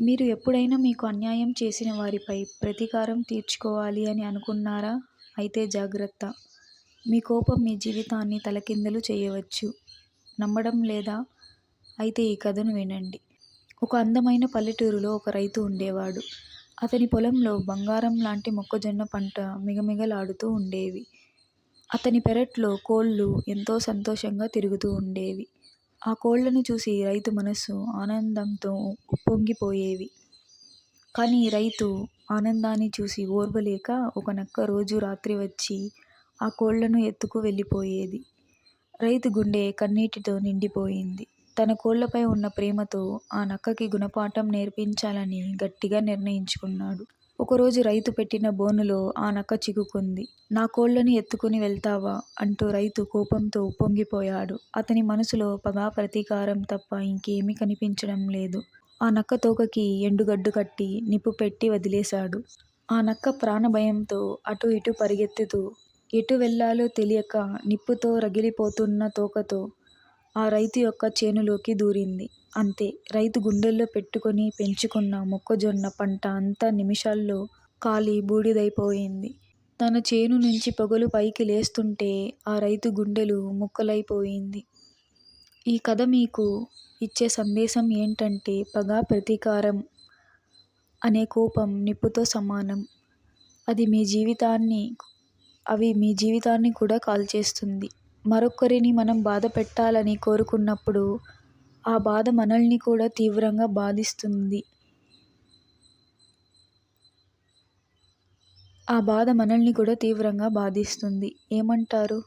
మీరు ఎప్పుడైనా మీకు అన్యాయం చేసిన వారిపై ప్రతీకారం తీర్చుకోవాలి అని అనుకున్నారా? అయితే జాగ్రత్త. మీ కోపం మీ జీవితాన్ని తలకిందులు చేయవచ్చు. నమ్మడం లేదా? అయితే ఈ కథను వినండి. ఒక అందమైన పల్లెటూరులో ఒక రైతు ఉండేవాడు. అతని పొలంలో బంగారం లాంటి మొక్కజొన్న పంట మిగమిగలాడుతూ ఉండేవి. అతని పెరట్లో కోళ్ళు ఎంతో సంతోషంగా తిరుగుతూ ఉండేవి. ఆ కోళ్ళను చూసి రైతు మనస్సు ఆనందంతో ఉప్పొంగిపోయేవి. కానీ రైతు ఆనందాన్ని చూసి ఓర్వలేక ఒక నక్క రోజు రాత్రి వచ్చి ఆ కోళ్ళను ఎత్తుకు వెళ్ళిపోయేది. రైతు గుండె కన్నీటితో నిండిపోయింది. తన కోళ్ళపై ఉన్న ప్రేమతో ఆ నక్కకి గుణపాఠం నేర్పించాలని గట్టిగా నిర్ణయించుకున్నాడు. ఒకరోజు రైతు పెట్టిన బోనులో ఆ నక్క చిక్కుకుంది. నా కోళ్ళను ఎత్తుకుని వెళ్తావా? అంటూ రైతు కోపంతో ఉప్పొంగిపోయాడు. అతని మనసులో పగ, ప్రతీకారం తప్ప ఇంకేమీ కనిపించడం లేదు. ఆ నక్క తోకకి ఎండుగడ్డు కట్టి నిప్పు పెట్టి వదిలేశాడు. ఆ నక్క ప్రాణభయంతో అటు ఇటు పరిగెత్తుతూ ఎటు వెళ్ళాలో తెలియక నిప్పుతో రగిలిపోతున్న తోకతో ఆ రైతు యొక్క చేనులోకి దూరింది. అంతే రైతు గుండెల్లో పెట్టుకొని పెంచుకున్న మొక్కజొన్న పంట అంతా నిమిషాల్లో కాలి బూడిదైపోయింది. తన చేను నుంచి పొగలు పైకి లేస్తుంటే ఆ రైతు గుండెలు ముక్కలైపోయింది. ఈ కథ మీకు ఇచ్చే సందేశం ఏంటంటే పగ, ప్రతీకారం అనే కోపం నిప్పుతో సమానం. అది మీ జీవితాన్ని అవి మీ జీవితాన్ని కూడా కాల్చేస్తుంది. మరొకరిని మనం బాధ పెట్టాలని కోరుకున్నప్పుడు ఆ బాధ మనల్ని కూడా తీవ్రంగా బాధిస్తుంది. ఆ బాధ మనల్ని కూడా తీవ్రంగా బాధిస్తుంది. ఏమంటారు?